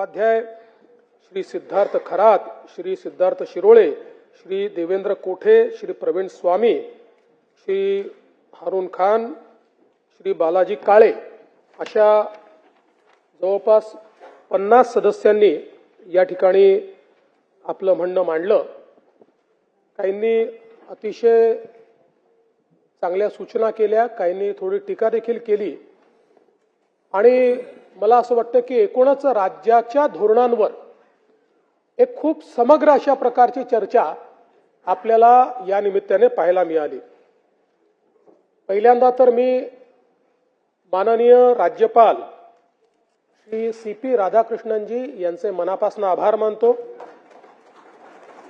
उपाध्याय श्री सिद्धार्थ खरात श्री सिद्धार्थ शिरोळे श्री देवेंद्र कोठे श्री प्रवीण स्वामी श्री हारून खान श्री बालाजी काळे अशा जवळपास पन्नास सदस्यांनी या ठिकाणी आपलं म्हणणं मांडलं. काहींनी अतिशय चांगल्या सूचना केल्या काहींनी थोडी टीका देखील केली. आणि मला असं वाटतं की एकूणच राज्याच्या धोरणांवर एक खूप समग्र अशा प्रकारची चर्चा आपल्याला या निमित्ताने पाहायला मिळाली. पहिल्यांदा तर मी माननीय राज्यपाल श्री सी पी राधाकृष्णनजी यांचे मनापासून आभार मानतो.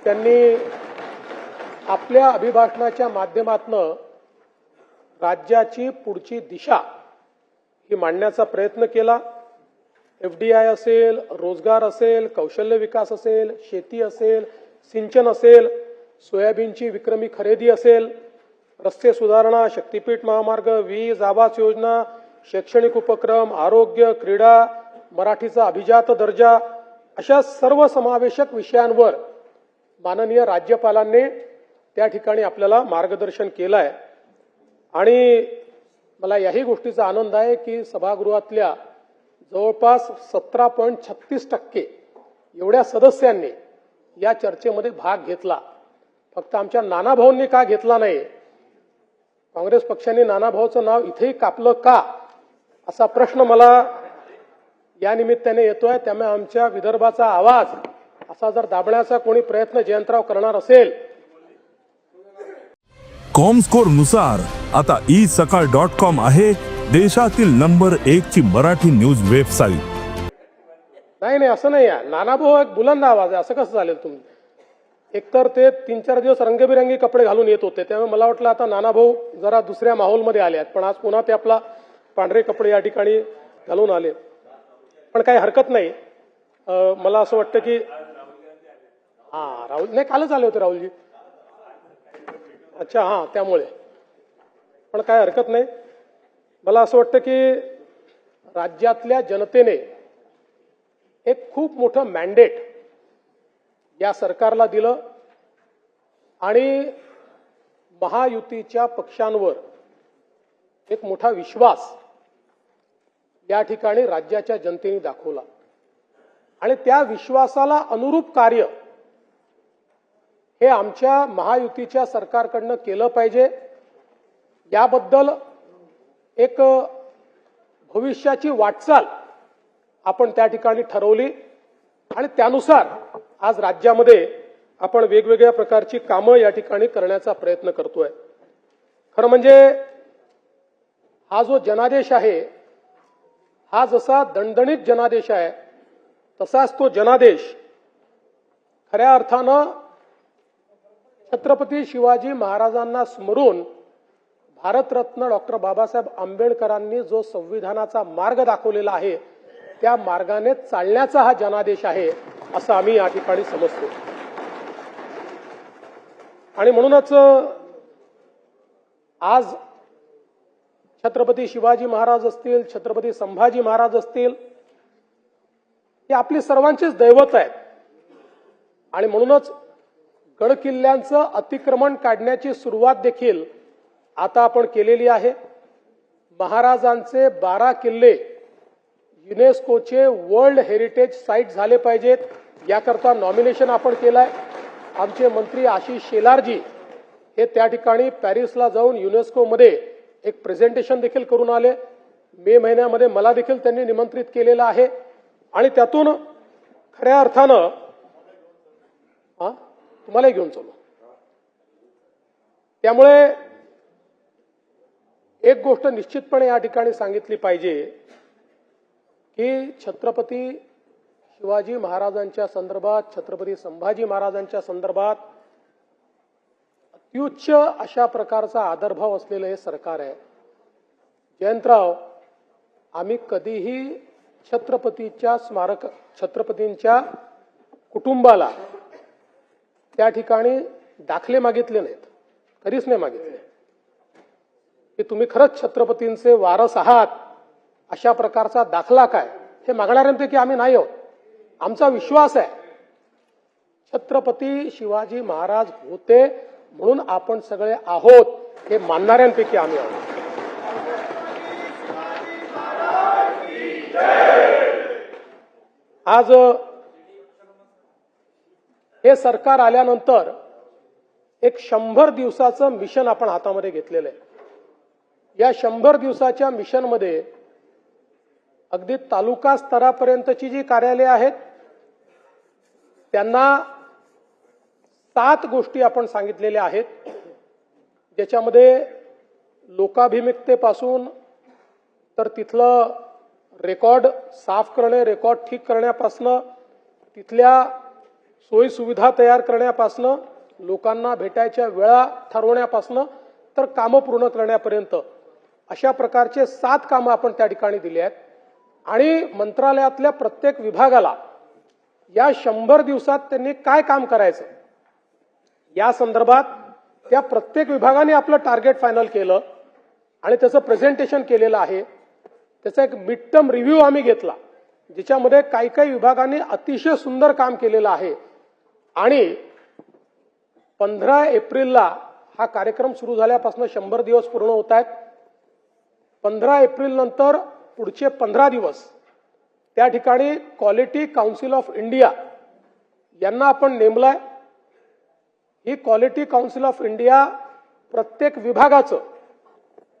त्यांनी आपल्या अभिभाषणाच्या माध्यमातनं राज्याची पुढची दिशा ही मांडण्याचा प्रयत्न केला. एफ डी आय असेल रोजगार असेल कौशल्य विकास असेल शेती असेल सिंचन असेल सोयाबीनची विक्रमी खरेदी असेल रस्ते सुधारणा शक्तीपीठ महामार्ग वीज आवास योजना शैक्षणिक उपक्रम आरोग्य क्रीडा मराठीचा अभिजात दर्जा अशा सर्व समावेशक विषयांवर माननीय राज्यपालांनी त्या ठिकाणी आपल्याला मार्गदर्शन केलं आहे आणि मला याही गोष्टीचा आनंद आहे की सभागृहातल्या जवळपास सतरा पॉईंट छत्तीस टक्के एवढ्या सदस्यांनी या चर्चेमध्ये भाग घेतला. फक्त आमच्या नानाभाऊंनी का घेतला नाही? काँग्रेस पक्षाने नानाभाऊचं नाव इथेही कापलं का? असा प्रश्न मला या निमित्ताने येतोय. त्यामुळे आमच्या विदर्भाचा आवाज असा जर दाबण्याचा कोणी प्रयत्न जयंतराव करणार असेल कॉमस्कोरनुसार आता ई सकाळ डॉट कॉम आहे देशातील नंबर एक ची मराठी न्यूज वेबसाईट नाही नाही असं नाही आहे. नानाभाऊ एक बुलंद आवाज आहे. असं कसं चालेल तुम्ही? एकतर ते तीन चार दिवस रंगबिरंगी कपडे घालून येत होते. त्यामुळे मला वाटलं आता नानाभाऊ जरा दुसऱ्या माहोलमध्ये आले आहेत. पण आज पुन्हा ते आपला पांढरे कपडे या ठिकाणी घालून आले. पण काही हरकत नाही. मला असं वाटतं की हा राहुल नाही कालच आले होते राहुलजी. अच्छा हां त्यामुळे. पण काय हरकत नाही. मला असं वाटतं की राज्यातल्या जनतेने एक खूप मोठं मॅन्डेट या सरकारला दिलं आणि महायुतीच्या पक्षांवर एक मोठा विश्वास या ठिकाणी राज्याच्या जनतेने दाखवला. आणि त्या विश्वासाला अनुरूप कार्य हे आमच्या महायुतीच्या सरकारकडनं केलं पाहिजे. याबद्दल एक भविष्याची वाटचाल आपण त्या ठिकाणी ठरवली आणि त्यानुसार आज राज्यामध्ये आपण वेगवेगळ्या प्रकारची कामं या ठिकाणी करण्याचा प्रयत्न करतोय. खरं म्हणजे हा जो जनादेश आहे हा जसा दणदणीत जनादेश आहे तसाच तो जनादेश खऱ्या अर्थानं छत्रपती शिवाजी महाराजांना स्मरून भारतरत्न डॉक्टर बाबासाहेब आंबेडकरांनी जो संविधानाचा मार्ग दाखवलेला आहे त्या मार्गाने चालण्याचा हा जनादेश आहे असं आम्ही या ठिकाणी समजतो. आणि म्हणूनच आज छत्रपती शिवाजी महाराज असतील छत्रपती संभाजी महाराज असतील हे आपली सर्वांचीच दैवत आहेत. आणि म्हणूनच गडकिल्ल्यांचं अतिक्रमण काढण्याची सुरुवात देखील आता आपण केलेली आहे. महाराजांचे बारा किल्ले युनेस्कोचे वर्ल्ड हेरिटेज साईट झाले पाहिजेत. याकरता नॉमिनेशन आपण केलंय. आमचे मंत्री आशिष शेलारजी हे त्या ठिकाणी पॅरिसला जाऊन युनेस्कोमध्ये एक प्रेझेंटेशन देखील करून आले. मे महिन्यामध्ये मला देखील त्यांनी निमंत्रित केलेलं आहे. आणि त्यातून खऱ्या अर्थानं मलाही तुम्हालाही घेऊन चलो. त्यामुळे एक गोष्ट निश्चितपणे या ठिकाणी सांगितली पाहिजे की छत्रपती शिवाजी महाराजांच्या संदर्भात छत्रपती संभाजी महाराजांच्या संदर्भात अत्युच्च अशा प्रकारचा आदरभाव असलेलं हे सरकार आहे. जयंतराव आम्ही कधीही छत्रपतीच्या स्मारक छत्रपतींच्या कुटुंबाला त्या ठिकाणी दाखले मागितले नाहीत. कधीच नाही मागितले. की तुम्ही खरंच छत्रपतींचे वारस आहात अशा प्रकारचा दाखला काय? हे मागणाऱ्यांपैकी आम्ही नाही आहोत. आमचा विश्वास आहे. छत्रपती शिवाजी महाराज होते म्हणून आपण सगळे आहोत हे मानणाऱ्यांपैकी आम्ही आहोत. आज हे सरकार आल्यानंतर एक शंभर दिवसाचं मिशन आपण हातामध्ये घेतलेलं आहे. या शंभर दिवसाच्या मिशनमध्ये अगदी तालुका स्तरापर्यंतची जी कार्यालये आहेत त्यांना सात गोष्टी आपण सांगितलेल्या आहेत. ज्याच्यामध्ये लोकाभिमुखतेपासून तर तिथलं रेकॉर्ड साफ करणे रेकॉर्ड ठीक करण्यापासनं तिथल्या सोयीसुविधा तयार करण्यापासनं लोकांना भेटायच्या वेळा ठरवण्यापासनं तर कामं पूर्ण करण्यापर्यंत. अशा प्रकारचे सात कामं आपण त्या ठिकाणी दिली आहेत. आणि मंत्रालयातल्या प्रत्येक विभागाला या शंभर दिवसात त्यांनी काय काम करायचं? या संदर्भात त्या प्रत्येक विभागाने आपलं टार्गेट फायनल केलं आणि त्याचं प्रेझेंटेशन केलेलं आहे. त्याचा एक मिड टर्म रिव्ह्यू आम्ही घेतला ज्याच्यामध्ये काही काही विभागांनी अतिशय सुंदर काम केलेलं आहे. आणि पंधरा एप्रिलला हा कार्यक्रम सुरू झाल्यापासून शंभर दिवस पूर्ण होत आहेत. पंधरा एप्रिल नंतर पुढचे पंधरा दिवस त्या ठिकाणी क्वालिटी काउन्सिल ऑफ इंडिया यांना आपण नेमलाय. ही क्वालिटी काउन्सिल ऑफ इंडिया प्रत्येक विभागाचं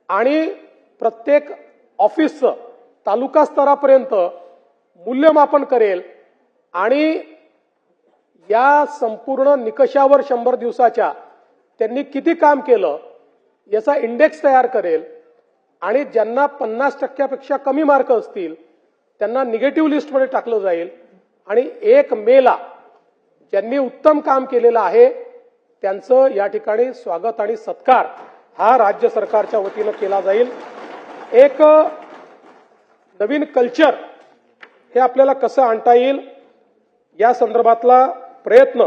आणि प्रत्येक ऑफिसचं तालुका स्तरापर्यंत मूल्यमापन करेल आणि या संपूर्ण निकषावर शंभर दिवसाच्या त्यांनी किती काम केलं याचा इंडेक्स तयार करेल आणि ज्यांना पन्नास टक्क्यापेक्षा कमी मार्क असतील त्यांना निगेटिव्ह लिस्टमध्ये टाकलं जाईल. आणि एक मेला ज्यांनी उत्तम काम केलेलं आहे त्यांचं या ठिकाणी स्वागत आणि सत्कार हा राज्य सरकारच्या वतीनं केला जाईल. एक नवीन कल्चर हे आपल्याला कसं आणता येईल या संदर्भातला प्रयत्न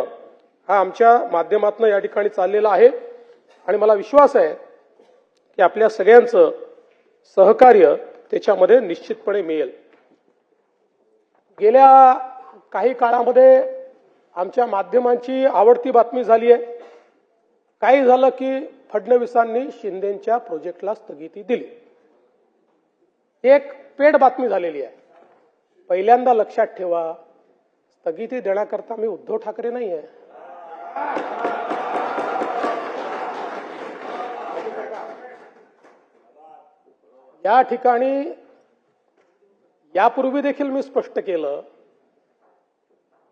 हा आमच्या माध्यमातून या ठिकाणी चाललेला आहे. आणि मला विश्वास आहे की आपल्या सगळ्यांचं सहकार्य त्याच्यामध्ये निश्चितपणे मिळेल. गेल्या काही काळामध्ये आमच्या माध्यमांची आवडती बातमी झाली आहे. काही झालं की फडणवीसांनी शिंदेच्या प्रोजेक्टला स्थगिती दिली. एक पेड बातमी झालेली आहे. पहिल्यांदा लक्षात ठेवा स्थगिती देण्याकरता मी उद्धव ठाकरे नाही आहे या ठिकाणी यापूर्वी देखील मी स्पष्ट केलं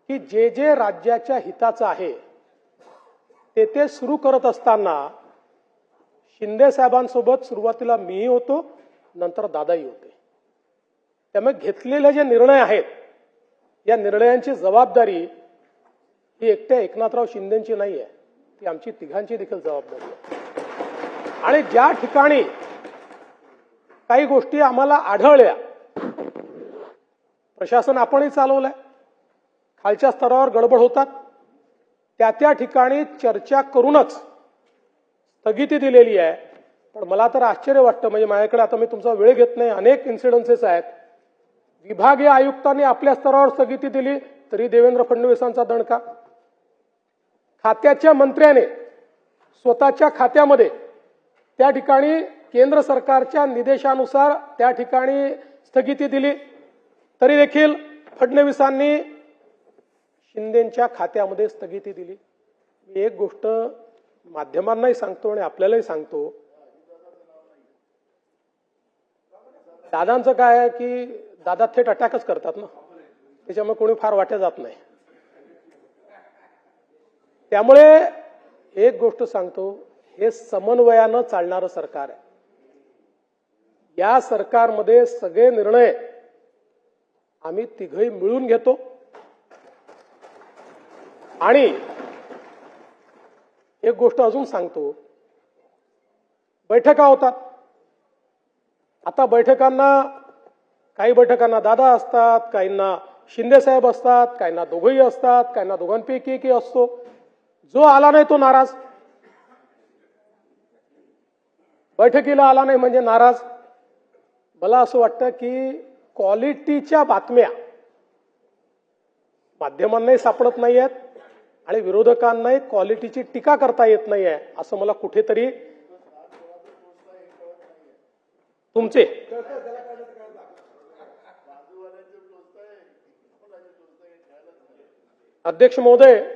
की जे जे राज्याच्या हिताचं आहे ते ते सुरू करत असताना शिंदे साहेबांसोबत सुरुवातीला मीही होतो नंतर दादाही होते. त्यामुळे घेतलेले जे निर्णय आहेत या निर्णयांची जबाबदारी ही एकट्या एकनाथराव शिंदेची नाही आहे. ती आमची तिघांची देखील जबाबदारी आहे. आणि ज्या ठिकाणी काही गोष्टी आम्हाला आढळल्या प्रशासन आपणही चालवलंय. खालच्या स्तरावर गडबड होतात. त्या त्या ठिकाणी चर्चा करूनच स्थगिती दिलेली आहे. पण मला तर आश्चर्य वाटतं म्हणजे माझ्याकडे आता मी तुमचा वेळ घेत नाही. अनेक इन्सिडन्सेस आहेत. विभागीय आयुक्तांनी आपल्या स्तरावर स्थगिती दिली तरी देवेंद्र फडणवीसांचा दणका. खात्याच्या मंत्र्याने स्वतःच्या खात्यामध्ये त्या ठिकाणी केंद्र सरकारच्या निदेशानुसार त्या ठिकाणी स्थगिती दिली. तरी देखील फडणवीसांनी शिंदेच्या खात्यामध्ये स्थगिती दिली. मी एक गोष्ट माध्यमांनाही सांगतो आणि आपल्यालाही सांगतो. दादांचं काय आहे की दादा थेट अटॅकच करतात ना. त्याच्यामुळे कोणी फार वाट्या जात नाही. त्यामुळे एक गोष्ट सांगतो हे समन्वयानं चालणारं सरकार आहे. या सरकारमध्ये सगळे निर्णय आम्ही तिघही मिळून घेतो. आणि एक गोष्ट अजून सांगतो बैठका होतात. आता बैठकांना काही बैठकांना दादा असतात काहींना शिंदेसाहेब असतात काहींना दोघंही असतात काहींना दोघांपैकी एकही असतो. जो आला नाही तो नाराज. बैठकीला आला नाही म्हणजे नाराज. मला असं वाटतं की क्वालिटीच्या बातम्या माध्यमांनाही सापडत नाही आहेत आणि विरोधकांनाही क्वालिटीची टीका करता येत नाही आहे असं मला कुठेतरी तुमचे अध्यक्ष महोदय